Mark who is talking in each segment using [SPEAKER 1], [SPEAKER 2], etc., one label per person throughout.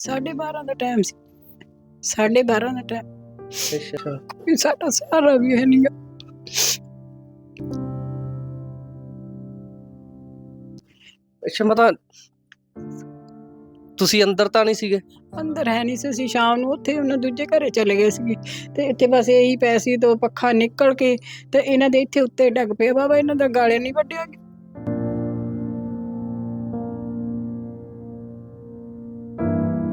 [SPEAKER 1] ਸਾਢੇ 12 ਦਾ ਟਾਈਮ ਸੀ। ਸਾਢੇ 12 ਦਾ ਟਾਈਮ
[SPEAKER 2] ਅੱਛਾ।
[SPEAKER 1] ਵੀ ਸਾਡਾ ਸਹਾਰਾ ਵੀ ਹੈ ਨਹੀਂਗਾ
[SPEAKER 2] ਅੱਛਾ ਮਤਾ ਤੁਸੀਂ ਅੰਦਰ ਤਾਂ ਨਹੀਂ ਸੀਗੇ?
[SPEAKER 1] ਅੰਦਰ ਹੈ ਨਹੀਂ ਸੀ ਅਸੀਂ ਸ਼ਾਮ ਨੂੰ ਉੱਥੇ ਉਹਨਾਂ ਦੂਜੇ ਘਰੇ ਚਲੇ ਗਏ ਸੀ ਤੇ ਇੱਥੇ ਬਸ ਇਹੀ ਪੈ ਸੀ ਤੋਂ ਪੱਖਾ ਨਿਕਲ ਕੇ ਤੇ ਇਹਨਾਂ ਦੇ ਇੱਥੇ ਉੱਤੇ ਡੱਗ ਪਿਆ ਬਾਬਾ ਇਹਨਾਂ ਦਾ ਗਾਲੇ ਨਹੀਂ ਵੱਢਿਆ ਗਿਆ।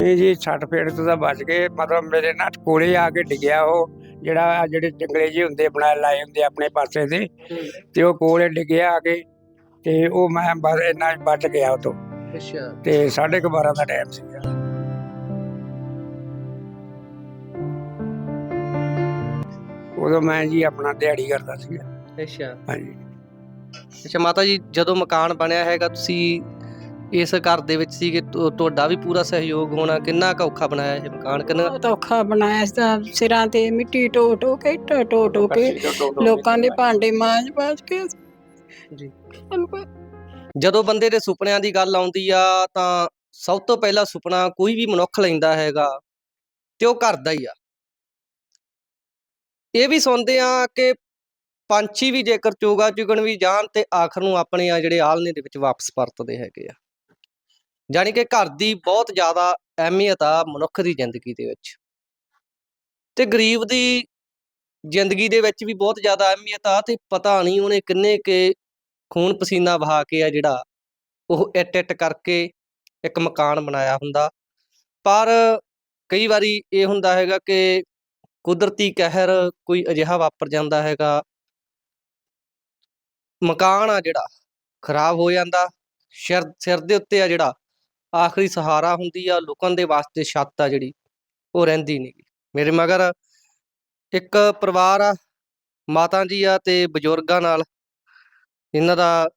[SPEAKER 3] ਇਹ ਜੀ ਛੱਟ ਫੇੜ ਤੋਂ ਤਾਂ ਬਚ ਗਏ। ਮਤਲਬ ਮੇਰੇ ਨਾਲ ਕੋਲੇ ਆ ਕੇ ਡਿੱਗਿਆ ਉਹ ਜਿਹੜਾ ਆਹ ਜਿਹੜੇ ਜੰਗਲੇ ਜਿਹੇ ਹੁੰਦੇ ਬਣਾਏ ਲਾਏ ਹੁੰਦੇ ਆਪਣੇ ਪਾਸੇ ਦੇ ਤੇ ਉਹ ਕੋਲੇ ਡਿੱਗਿਆ ਆ ਕੇ ਤੇ ਉਹ ਮੈਂ ਬਸ ਇੰਨਾ ਹੀ ਬਚ ਗਿਆ ਉਹ ਤੋਂ।
[SPEAKER 2] ਅੱਛਾ।
[SPEAKER 3] ਤੇ 12:30 ਦਾ ਟਾਈਮ ਸੀਗਾ। ਉਦੋਂ ਮੈਂ ਜੀ ਆਪਣਾ ਦਿਹਾੜੀ ਕਰਦਾ ਸੀਗਾ।
[SPEAKER 2] ਅੱਛਾ।
[SPEAKER 3] ਹਾਂਜੀ।
[SPEAKER 2] ਅੱਛਾ ਮਾਤਾ ਜੀ ਜਦੋਂ ਮਕਾਨ ਬਣਿਆ ਹੈਗਾ ਤੁਸੀਂ ਇਸ ਘਰ ਦੇ ਵਿੱਚ ਸੀ ਕਿ ਤੁ- ਤੁਹਾਡਾ ਵੀ ਪੂਰਾ ਸਹਿਯੋਗ ਹੋਣਾ ਕਿੰਨਾ ਕੁ ਔਖਾ ਬਣਾਇਆ ਇਹ ਮਕਾਨ ਕਿੰਨਾ
[SPEAKER 1] ਬਹੁਤ ਔਖਾ ਬਣਾਇਆ ਸੀ ਤਾਂ ਸਿਰਾਂ ਤੇ ਮਿੱਟੀ ਟੋ ਟੋ ਕੇ ਇੱਟਾਂ ਟੋ ਟੋ ਕੇ ਲੋਕਾਂ ਦੇ ਭਾਂਡੇ ਮਾਂਜ ਮਾਂਜ ਕੇ
[SPEAKER 2] ਜੀ। ਜਦੋਂ ਬੰਦੇ ਦੇ ਸੁਪਨਿਆਂ ਦੀ ਗੱਲ ਆਉਂਦੀ ਆ ਤਾਂ ਸਭ ਤੋਂ ਪਹਿਲਾ ਸੁਪਨਾ ਕੋਈ ਵੀ ਮਨੁੱਖ ਲੈਂਦਾ ਹੈਗਾ ਤੇ ਉਹ ਘਰ ਦਾ ਹੀ ਆ। ਇਹ ਵੀ ਸੁਣਦੇ ਆ ਕਿ ਪੰਛੀ ਵੀ ਜੇਕਰ ਚੋਗਾ ਚੁਗਣ ਵੀ ਜਾਣ ਤੇ ਆਖਰ ਨੂੰ ਆਪਣੇ ਆ ਜਿਹੜੇ ਆਲਣੇ ਦੇ ਵਿੱਚ ਵਾਪਸ ਪਰਤਦੇ ਹੈਗੇ ਆ। ਜਾਣੀ ਕਿ ਘਰ ਦੀ ਬਹੁਤ ਜ਼ਿਆਦਾ ਅਹਿਮੀਅਤ ਆ ਮਨੁੱਖ ਦੀ ਜ਼ਿੰਦਗੀ ਦੇ ਵਿੱਚ। ਤੇ ਗਰੀਬ ਦੀ ਜ਼ਿੰਦਗੀ ਦੇ ਵਿੱਚ ਵੀ ਬਹੁਤ ਜ਼ਿਆਦਾ ਅਹਿਮੀਅਤ ਆ ਤੇ ਪਤਾ ਨਹੀਂ ਉਹਨੇ ਕਿੰਨੇ ਕੇ ਖੂਨ ਪਸੀਨਾ ਵਹਾ ਕੇ ਆ ਜਿਹੜਾ ਉਹ ਇੱਟ ਇੱਟ ਕਰਕੇ ਇੱਕ ਮਕਾਨ ਬਣਾਇਆ ਹੁੰਦਾ। ਪਰ ਕਈ ਵਾਰੀ ਇਹ ਹੁੰਦਾ ਹੈਗਾ ਕਿ ਕੁਦਰਤੀ ਕਹਿਰ ਕੋਈ ਅਜਿਹਾ ਵਾਪਰ ਜਾਂਦਾ ਹੈਗਾ। ਮਕਾਨ ਆ ਜਿਹੜਾ, ਖਰਾਬ ਹੋ ਜਾਂਦਾ, ਸਿਰ ਸਿਰ ਦੇ ਉੱਤੇ ਆ ਜਿਹੜਾ ਆਖਰੀ ਸਹਾਰਾ ਹੁੰਦੀ ਆ ਲੋਕਾਂ ਦੇ ਵਾਸਤੇ ਛੱਤ ਆ ਜਿਹੜੀ ਉਹ ਰਹਿੰਦੀ ਨਹੀਂ ਮੇਰੇ ਮਗਰ ਇੱਕ ਪਰਿਵਾਰ ਆ ਮਾਤਾ ਜੀ ਆ ਤੇ ਬਜ਼ੁਰਗਾਂ ਨਾਲ। ਇਹਨਾਂ ਦਾ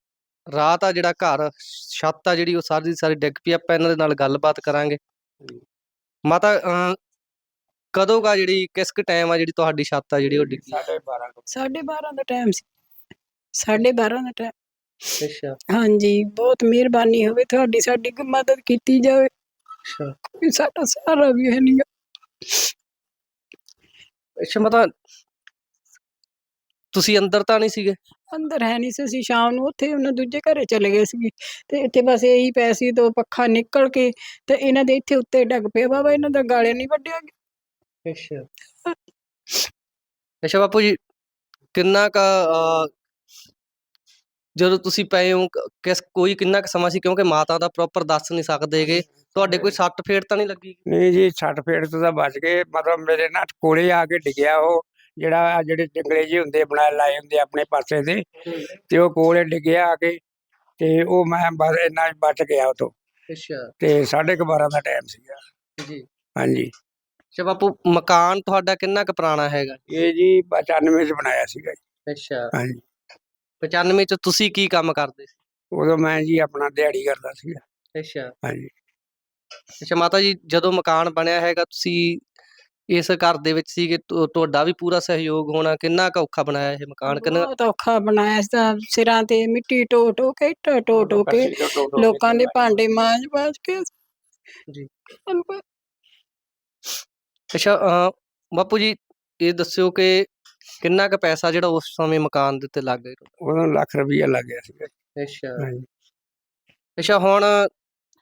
[SPEAKER 2] ਰਾਤ ਆ ਜਿਹੜਾ ਘਰ ਛੱਤ ਆ ਜਿਹੜੀ ਉਹ ਸਾਰੀ ਦੀ ਸਾਰੀ ਡਿੱਗ ਪਈ ਆਪਾਂ ਇਹਨਾਂ ਦੇ ਨਾਲ ਗੱਲਬਾਤ ਕਰਾਂਗੇ। ਮਾਤਾ ਅਹ, ਕਦੋਂ ਕਾ ਜਿਹੜੀ ਕਿਸ ਕੁ ਟਾਈਮ ਆ ਜਿਹੜੀ ਤੁਹਾਡੀ ਛੱਤ ਆ ਜਿਹੜੀ ਉਹ ਡਿੱਗੀ?
[SPEAKER 3] 12:30
[SPEAKER 1] ਸਾਢੇ 12 ਦਾ ਟਾਈਮ ਸੀ। ਸਾਢੇ 12 ਦਾ ਟਾਈਮ
[SPEAKER 2] ਅੱਛਾ।
[SPEAKER 1] ਹਾਂਜੀ ਬਹੁਤ ਮਿਹਰਬਾਨੀ ਹੋਵੇ ਤੁਹਾਡੀ ਸਾਡੀ ਕੋਈ ਮਦਦ ਕੀਤੀ ਜਾਵੇ।
[SPEAKER 2] ਅੱਛਾ।
[SPEAKER 1] ਵੀ ਸਾਡਾ ਸਹਾਰਾ ਵੀ ਹੈ ਨਹੀਂਗਾ
[SPEAKER 2] ਅੱਛਾ ਮਾਤਾ ਤੁਸੀਂ ਅੰਦਰ ਤਾਂ ਨਹੀਂ ਸੀਗੇ?
[SPEAKER 1] ਅੰਦਰ ਹੈ ਨਹੀਂ ਸੀ ਅਸੀਂ ਸ਼ਾਮ ਨੂੰ ਉੱਥੇ ਉਹਨਾਂ ਦੂਜੇ ਘਰੇ ਚਲੇ ਗਏ ਸੀ ਤੇ ਇੱਥੇ ਬਸ ਇਹੀ ਪੈ ਸੀ ਤੋਂ ਪੱਖਾ ਨਿਕਲ ਕੇ ਤੇ ਇਹਨਾਂ ਦੇ ਇੱਥੇ ਉੱਤੇ ਡੱਗ ਪਿਆ ਬਾਬਾ ਇਹਨਾਂ ਦਾ ਗਾਲੇ ਨਹੀਂ ਵੱਢਿਆ ਗਿਆ।
[SPEAKER 2] ਅੱਛਾ। ਅੱਛਾ ਬਾਪੂ ਜੀ ਕਿੰਨਾ ਕਾ ਜਦੋਂ ਤੁਸੀਂ ਪਏ ਹੋ ਕ- ਕਿਸ ਕੋਈ ਕਿੰਨਾ ਕੁ ਸਮਾਂ ਸੀ? ਕਿਉਂਕਿ ਮਾਤਾ ਦਾ ਪ੍ਰੋਪਰ ਦੱਸ ਨਹੀਂ ਸਕਦੇਗੇ ਤੁਹਾਡੇ ਕੋਈ ਸੱਟ ਫੇਟ ਤਾਂ ਨਹੀਂ ਲੱਗੀ?
[SPEAKER 3] ਨਹੀਂ ਜੀ ਛੱਟ ਫੇੜ ਤੋਂ ਤਾਂ ਬਚ ਗਏ। ਮਤਲਬ ਮੇਰੇ ਨਾਲ ਕੋਲੇ ਆ ਕੇ ਡਿੱਗਿਆ ਉਹ। ਜਿਹੜਾ ਆਹ ਜਿਹੜੇ ਜੰਗਲੇ ਜਿਹੇ ਹੁੰਦੇ ਬਣਾਏ ਲਾਏ ਹੁੰਦੇ ਆਪਣੇ ਪਾਸੇ ਦੇ। ਤੇ ਉਹ ਕੋਲੇ ਡਿੱਗਿਆ ਆ ਕੇ। ਤੇ ਉਹ ਮੈਂ ਬਸ ਇੰਨਾ ਹੀ ਬਚ ਗਿਆ ਉਹ ਤੋਂ।
[SPEAKER 2] ਅੱਛਾ।
[SPEAKER 3] ਤੇ 12:30 ਦਾ ਟਾਈਮ ਸੀਗਾ।
[SPEAKER 2] ਜੀ।
[SPEAKER 3] ਹਾਂਜੀ।
[SPEAKER 2] ਅੱਛਾ ਬਾਪੂ ਮਕਾਨ ਤੁਹਾਡਾ ਕਿੰਨਾ ਕੁ ਪੁਰਾਣਾ ਹੈਗਾ?
[SPEAKER 3] ਇਹ ਜੀ 95 ਚ ਬਣਾਇਆ ਸੀਗਾ ਜੀ।
[SPEAKER 2] ਅੱਛਾ।
[SPEAKER 3] ਹਾਂਜੀ।
[SPEAKER 2] 95 ਚ ਤੁਸੀਂ ਕੀ ਕੰਮ ਕਰਦੇ ਸੀ?
[SPEAKER 3] ਉਦੋਂ ਮੈਂ ਜੀ ਆਪਣਾ ਦਿਹਾੜੀ ਕਰਦਾ ਸੀਗਾ।
[SPEAKER 2] ਅੱਛਾ।
[SPEAKER 3] ਹਾਂਜੀ।
[SPEAKER 2] ਅੱਛਾ ਮਾਤਾ ਜੀ ਜਦੋਂ ਮਕਾਨ ਬਣਿਆ ਹੈਗਾ ਤੁਸੀਂ ਇਸ ਘਰ ਦੇ ਵਿੱਚ ਸੀ ਕਿ ਤੁ- ਤੁਹਾਡਾ ਵੀ ਪੂਰਾ ਸਹਿਯੋਗ ਹੋਣਾ ਕਿੰਨਾ ਕੁ ਔਖਾ ਬਣਾਇਆ ਇਹ ਮਕਾਨ? ਕਿੰਨਾ
[SPEAKER 1] ਬਹੁਤ ਔਖਾ ਬਣਾਇਆ ਸੀ ਤਾਂ ਸਿਰਾਂ ਤੇ ਮਿੱਟੀ ਟੋ ਟੋ ਕੇ ਇੱਟਾਂ ਟੋ ਟੋ ਕੇ ਲੋਕਾਂ ਦੇ ਭਾਂਡੇ ਮਾਂਜ ਮਾਂਜ ਕੇ।
[SPEAKER 2] ਜੀ।
[SPEAKER 1] ਅਨਪੜ੍ਹ।
[SPEAKER 2] ਅੱਛਾ ਅਹ, ਬਾਪੂ ਜੀ ਇਹ ਦੱਸਿਓ ਕਿ ਕਿੰਨਾ ਕੁ ਪੈਸਾ ਜਿਹੜਾ ਉਸ ਸਮੇਂ ਮਕਾਨ ਦੇ ਉੱਤੇ ਲੱਗ ਗਿਆ?
[SPEAKER 3] ਉਦੋਂ ਲੱਖ ਰੁਪਈਆ ਲੱਗ ਗਿਆ ਸੀਗਾ।
[SPEAKER 2] ਅੱਛਾ।
[SPEAKER 3] ਹਾਂਜੀ।
[SPEAKER 2] ਅੱਛਾ ਹੁਣ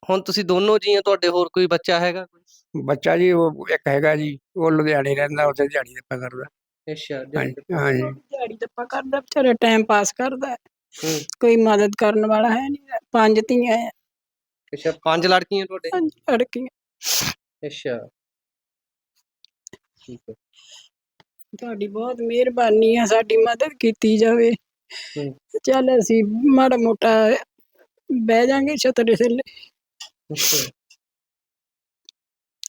[SPEAKER 2] ਹੁਣ ਤੁਸੀਂ ਦੋਨੋਂ ਜੀ ਆ ਤੁਹਾਡੇ ਹੋਰ ਕੋਈ ਬੱਚਾ ਹੈਗਾ?
[SPEAKER 3] ਬੱਚਾ ਜੀ ਉਹ ਇੱਕ ਹੈਗਾ ਜੀ ਉਹ ਲੁਧਿਆਣੇ ਰਹਿੰਦਾ ਉੱਥੇ ਦਿਹਾੜੀ ਦਾ ਕਰਦਾ।
[SPEAKER 2] ਅੱਛਾ
[SPEAKER 3] ਹਾਂਜੀ ਹਾਂਜੀ।
[SPEAKER 1] ਦਿਹਾੜੀ ਦੱਪਾ ਕਰਦਾ ਵਿਚਾਰਾ ਟਾਈਮ ਪਾਸ ਕਰਦਾ। ਹੈ।
[SPEAKER 2] ਹੂੰ।
[SPEAKER 1] ਕੋਈ ਮਦਦ ਕਰਨ ਵਾਲਾ ਹੈ ਨਹੀਂ ਪੰਜ ਧੀਆਂ ਹੈ
[SPEAKER 2] ਅੱਛਾ ਪੰਜ ਲੜਕੀਆਂ ਤੁਹਾਡੇ?
[SPEAKER 1] ਪੰਜ ਲੜਕੀਆਂ।
[SPEAKER 2] ਅੱਛਾ। ਠੀਕ ਹੈ।
[SPEAKER 1] ਤੁਹਾਡੀ ਬਹੁਤ ਮਿਹਰਬਾਨੀ ਆ ਸਾਡੀ ਮਦਦ ਕੀਤੀ ਜਾਵੇ।
[SPEAKER 2] ਹੂੰ।
[SPEAKER 1] ਚੱਲ ਅਸੀਂ ਮਾੜਾ ਮੋਟਾ ਬਹਿ ਜਾਾਂਗੇ ਛਤਰੇ ਥੱਲੇ।
[SPEAKER 2] ਅੱਛਾ।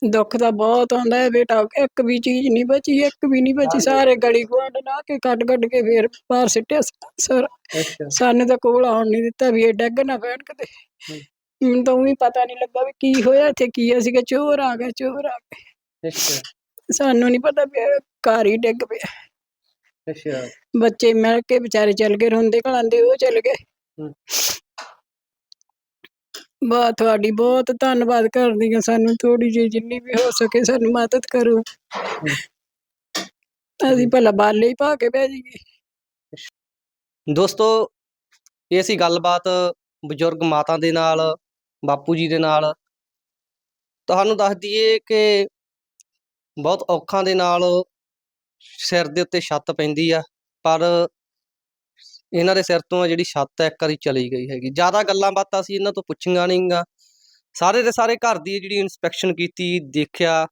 [SPEAKER 1] ਦੁੱਖ ਤਾਂ ਬਹੁਤ ਆਉਂਦਾ ਹੈ ਬੇਟਾ ਇੱਕ ਵੀ ਚੀਜ਼ ਨਹੀਂ ਬਚੀ ਇੱਕ ਵੀ ਨਹੀਂ ਬਚੀ ਸਾਰੇ ਗਲੀ ਗੁਆਂਢ ਲਾ ਕੇ ਕੱਢ ਕੱਢ ਕੇ ਫੇਰ ਬਾਹਰ ਸਿੱਟਿਆ ਸਰ।
[SPEAKER 2] ਅੱਛਾ।
[SPEAKER 1] ਸਾਨੂੰ ਤਾਂ ਕੋਲ ਆਉਣ ਨਹੀਂ ਦਿੱਤਾ ਵੀ ਇਹ ਡੱਗ ਨਾ ਪੈਣ ਕਿਤੇ।
[SPEAKER 2] ਹੂੰ।
[SPEAKER 1] ਮੈਨੂੰ ਤਾਂ ਉਹੀ ਪਤਾ ਨਹੀਂ ਲੱਗਾ ਵੀ ਕੀ ਹੋਇਆ ਇੱਥੇ ਕੀ ਆ ਸੀਗਾ ਚੋਰ ਆ ਗਏ ਚੋਰ ਆ ਗਏ।
[SPEAKER 2] ਅੱਛਾ।
[SPEAKER 1] ਸਾਨੂੰ ਨਹੀਂ ਪਤਾ ਇਹ ਘਰ ਹੀ ਡਿੱਗ ਪਿਆ।
[SPEAKER 2] ਅੱਛਾ।
[SPEAKER 1] ਬੱਚੇ ਮਿਲ ਕੇ ਵਿਚਾਰੇ ਚਲ ਗਏ ਰੋਂਦੇ ਘਲਾਂਦੇ ਉਹ ਚਲ ਗਏ।
[SPEAKER 2] ਹੂੰ।
[SPEAKER 1] ਬਾ ਤੁਹਾਡੀ ਬਹੁਤ ਧੰਨਵਾਦ ਕਰਦੀ ਹਾਂ ਸਾਨੂੰ ਥੋੜੀ ਜਿਹੀ ਜਿੰਨੀ ਵੀ ਹੋ ਸਕੇ ਸਾਨੂੰ ਮਦਦ ਕਰੋ। ਅਸੀਂ ਭਲਾ ਬਾਲੇ ਹੀ ਪਾ ਕੇ ਬਹਿ ਜਾਈਏ।
[SPEAKER 2] ਦੋਸਤੋ ਇਹ ਸੀ ਗੱਲਬਾਤ ਬਜ਼ੁਰਗ ਮਾਤਾ ਦੇ ਨਾਲ ਬਾਪੂ ਜੀ ਦੇ ਨਾਲ। ਤੁਹਾਨੂੰ ਦੱਸ ਦਈਏ ਕਿ ਬਹੁਤ ਔਖਾਂ ਦੇ ਨਾਲ ਸਿਰ ਦੇ ਉੱਤੇ ਛੱਤ ਪੈਂਦੀ ਆ, ਪਰ ਇਹਨਾਂ ਦੇ ਸਿਰ ਤੋਂ ਆ ਜਿਹੜੀ ਛੱਤ ਹੈ ਇੱਕ ਵਾਰੀ ਚਲੀ ਗਈ ਹੈਗੀ। ਜ਼ਿਆਦਾ ਗੱਲਾਂ ਬਾਤਾਂ ਅਸੀਂ ਇਹਨਾਂ ਤੋਂ ਪੁੱਛੀਆਂ ਨਹੀਂਗਾ ਸਾਰੇ ਦੇ ਸਾਰੇ ਘਰ ਦੀ ਜਿਹੜੀ ਇਨਸਪੈਕਸ਼ਨ ਕੀਤੀ, ਦੇਖਿਆ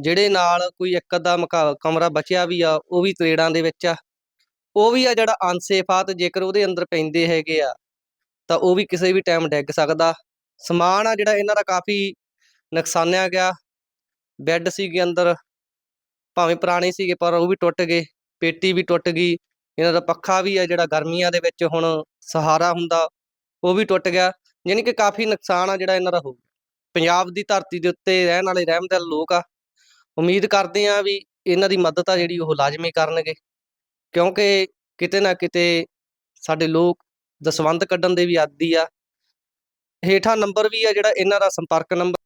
[SPEAKER 2] ਜਿਹੜੇ ਨਾਲ ਕੋਈ ਇੱਕ ਅੱਧਾ ਮਕਾ- ਕਮਰਾ ਬਚਿਆ ਵੀ ਆ, ਉਹ ਵੀ ਤਰੇੜਾਂ ਦੇ ਵਿੱਚ ਆ। ਉਹ ਵੀ ਆ ਜਿਹੜਾ ਅਨਸੇਫ ਆ, ਤੇ ਜੇਕਰ ਉਹਦੇ ਅੰਦਰ ਪੈਂਦੇ ਹੈਗੇ ਆ, ਤਾਂ ਉਹ ਵੀ ਕਿਸੇ ਵੀ ਟਾਈਮ ਡਿੱਗ ਸਕਦਾ। ਸਮਾਨ ਆ ਜਿਹੜਾ ਇਹਨਾਂ ਦਾ ਕਾਫੀ ਨੁਕਸਾਨਿਆ ਗਿਆ। ਬੈੱਡ ਸੀਗੇ ਅੰਦਰ। ਭਾਵੇਂ ਪੁਰਾਣੇ ਸੀਗੇ, ਪਰ ਉਹ ਵੀ ਟੁੱਟ ਗਏ, ਪੇਟੀ ਵੀ ਟੁੱਟ ਗਈ। ਇਹਨਾਂ ਦਾ ਪੱਖਾ ਵੀ ਆ ਜਿਹੜਾ ਗਰਮੀਆਂ ਦੇ ਵਿੱਚ ਹੁਣ ਸਹਾਰਾ ਹੁੰਦਾ, ਉਹ ਵੀ ਟੁੱਟ ਗਿਆ। ਯਾਨੀ ਕਿ ਕਾਫੀ ਨੁਕਸਾਨ ਆ ਜਿਹੜਾ ਇਹਨਾਂ ਦਾ ਹੋ ਗਿਆ। ਪੰਜਾਬ ਦੀ ਧਰਤੀ ਦੇ ਉੱਤੇ ਰਹਿਣ ਵਾਲੇ ਰਹਿਮਦਿਲ ਲੋਕ ਆ, ਉਮੀਦ ਕਰਦੇ ਆ ਵੀ ਇਹਨਾਂ ਦੀ ਮਦਦ ਆ ਜਿਹੜੀ ਉਹ ਲਾਜ਼ਮੀ ਕਰਨਗੇ। ਕਿਉਂਕਿ ਕਿਤੇ ਨਾ ਕਿਤੇ ਸਾਡੇ ਲੋਕ ਦਸਵੰਧ ਕੱਢਣ ਦੇ ਵੀ ਆਦੀ ਆ। ਹੇਠਾਂ ਨੰਬਰ ਵੀ ਆ ਜਿਹੜਾ ਇਹਨਾਂ ਦਾ ਸੰਪਰਕ ਨੰਬਰ।